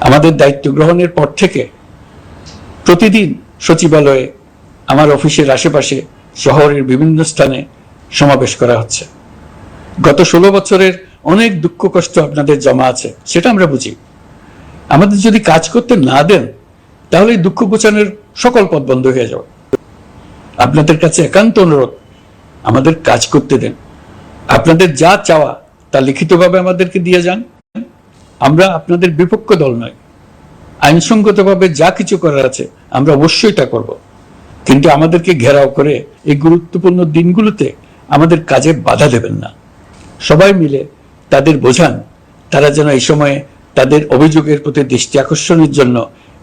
আমাদের দায়িত্ব গ্রহণের পর থেকে প্রতিদিন সচিবালয়ে আমার অফিসের আশেপাশে শহরের বিভিন্ন স্থানে সমাবেশ করা হচ্ছে। গত ষোলো বছরের অনেক দুঃখ কষ্ট আপনাদের জমা আছে, সেটা আমরা বুঝি। আমাদের যদি কাজ করতে না দেন, তাহলে দুঃখ ঘোচানোর সকল পথ বন্ধ হয়ে যাবে। আপনাদের কাছে একান্ত অনুরোধ, আমাদের কাজ করতে দেন। আপনাদের যা চাওয়া তা লিখিতভাবে আমাদেরকে দিয়ে যান। আমরা আপনাদের বিপক্ষ দল নয়। আইনসঙ্গতভাবে যা কিছু করার আছে, আমরা অবশ্যই তা করব। কিন্তু আমাদেরকে ঘেরাও করে এই গুরুত্বপূর্ণ দিনগুলোতে আমাদের কাজে বাধা দেবেন না। সবাই মিলে তাদের বোঝান, তারা যেন এই সময়ে তাদের অভিযোগের প্রতি দৃষ্টি আকর্ষণের জন্য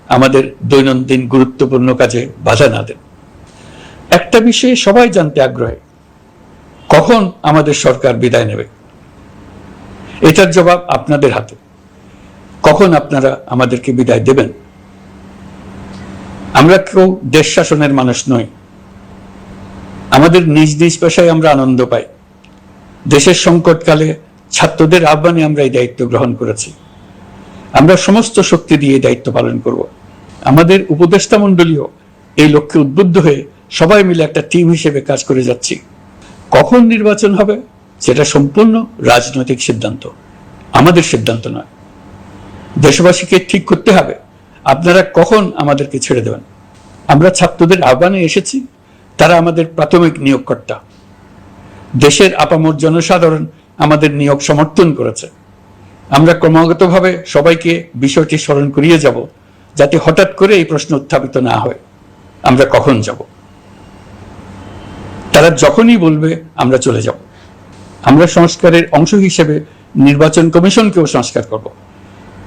আমাদের দৈনন্দিন গুরুত্বপূর্ণ কাজে বাধা না দেন। একটা বিষয়ে সবাই জানতে আগ্রহী, কখন আমাদের সরকার বিদায় নেবে? এটার জবাব আপনাদের হাতে। আপনারা আমাদেরকে বিদায় দেবেন? আমরা কেউ দেশ শাসনের মানুষ নই। আমাদের নিজ নিজ পেশায় আমরা আনন্দ পাই। দেশের সংকটকালে ছাত্রদের আহ্বানে আমরা এই দায়িত্ব গ্রহণ করেছি। আমরা সমস্ত শক্তি দিয়ে দায়িত্ব পালন করব। আমাদের উপদেষ্টা মণ্ডলীয় এই লক্ষ্যে উদ্বুদ্ধ হয়ে সবাই মিলে একটা টিম হিসেবে কাজ করে যাচ্ছি। কখন নির্বাচন হবে, সেটা সম্পূর্ণ রাজনৈতিক সিদ্ধান্ত। আমাদের সিদ্ধান্ত নয়। দেশবাসীকে ঠিক করতে হবে। আপনারা কখন আমাদেরকে ছেড়ে দেবেন? আমরা ছাত্রদের আহ্বানে এসেছি, তারা আমাদের প্রাথমিক নিয়োগকর্তা। দেশের আপামর জনসাধারণ আমাদের নিয়োগ সমর্থন করেছে। আমরা ক্রমাগতভাবে সবাইকে বিষয়টি স্মরণ করিয়ে যাব, যাতে হঠাৎ করে এই প্রশ্ন উত্থাপিত না হয়। আমরা কখন যাব? তারা যখনই বলবে, আমরা চলে যাব। আমরা সংস্কারের অংশ হিসেবে নির্বাচন কমিশনকেও সংস্কার করব।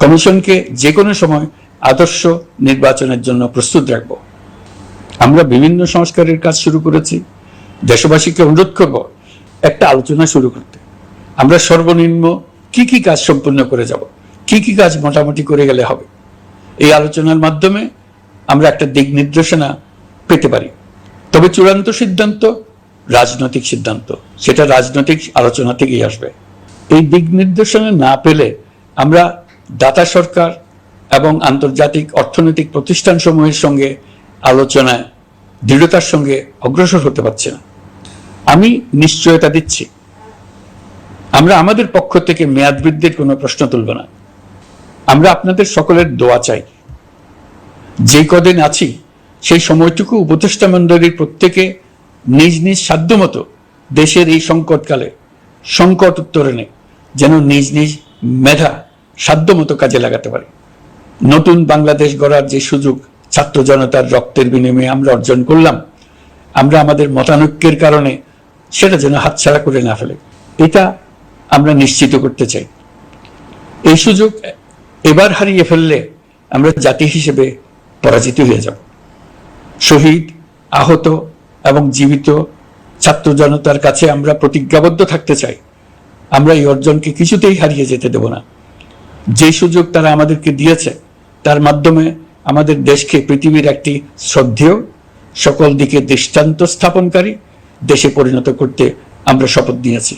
কমিশনকে যে কোনো সময় আদর্শ নির্বাচনের জন্য প্রস্তুত রাখব। আমরা বিভিন্ন সংস্কারের কাজ শুরু করেছি। দেশবাসীকে অনুরোধ করব একটা আলোচনা শুরু করতে। আমরা সর্বনিম্ন কি কি কাজ সম্পূর্ণ করে যাব? কি কি কাজ মোটামুটি করে গেলে হবে? এই আলোচনার মাধ্যমে আমরা একটা দিক নির্দেশনা পেতে পারি। তবে চূড়ান্ত সিদ্ধান্ত রাজনৈতিক সিদ্ধান্ত। সেটা রাজনৈতিক আলোচনা থেকেই আসবে। এই দিক নির্দেশনা না পেলে আমরা দাতা সরকার এবং আন্তর্জাতিক অর্থনৈতিক প্রতিষ্ঠানসমূহের সঙ্গে আলোচনায় দৃঢ়তার সঙ্গে অগ্রসর হতে পারছে না। আমি নিশ্চয়তা দিচ্ছি। আমরা আমাদের পক্ষ থেকে মেয়াদ বৃদ্ধির কোনো প্রশ্ন তুলব না। আমরা আপনাদের সকলের দোয়া চাই। যে কদিন আছি, সেই সময়টুকু উপদেষ্টা মণ্ডলীর প্রত্যেকে নিজ নিজ সাধ্যমতো দেশের এই সংকটকালে সংকট উত্তরণে যেন নিজ নিজ মেধা সাধ্যমতো কাজে লাগাতে পারি। নতুন বাংলাদেশ গড়ার যে সুযোগ, ছাত্র জনতার রক্তের বিনিময়ে আমরা অর্জন করলাম, আমরা আমাদের মতানৈক্যের কারণে সেটা যেন হাতছাড়া করে না ফেলে। এটা আমরা নিশ্চিত করতে চাই। এই সুযোগ এবার হারিয়ে ফেললে আমরা জাতি হিসেবে পরাজিত হয়ে যাব। শহীদ, আহত এবং জীবিত ছাত্র জনতার কাছে আমরা প্রতিজ্ঞাবদ্ধ থাকতে চাই। আমরা এই অর্জনকে কিছুতেই হারিয়ে যেতে দেব না। যে সুযোগ তারা আমাদেরকে দিয়েছে, তার মাধ্যমে আমাদের দেশকে পৃথিবীর একটি শ্রদ্ধেয়, সকল দিকে দৃষ্টান্ত স্থাপনকারী দেশে পরিণত করতে আমরা শপথ নিয়েছি।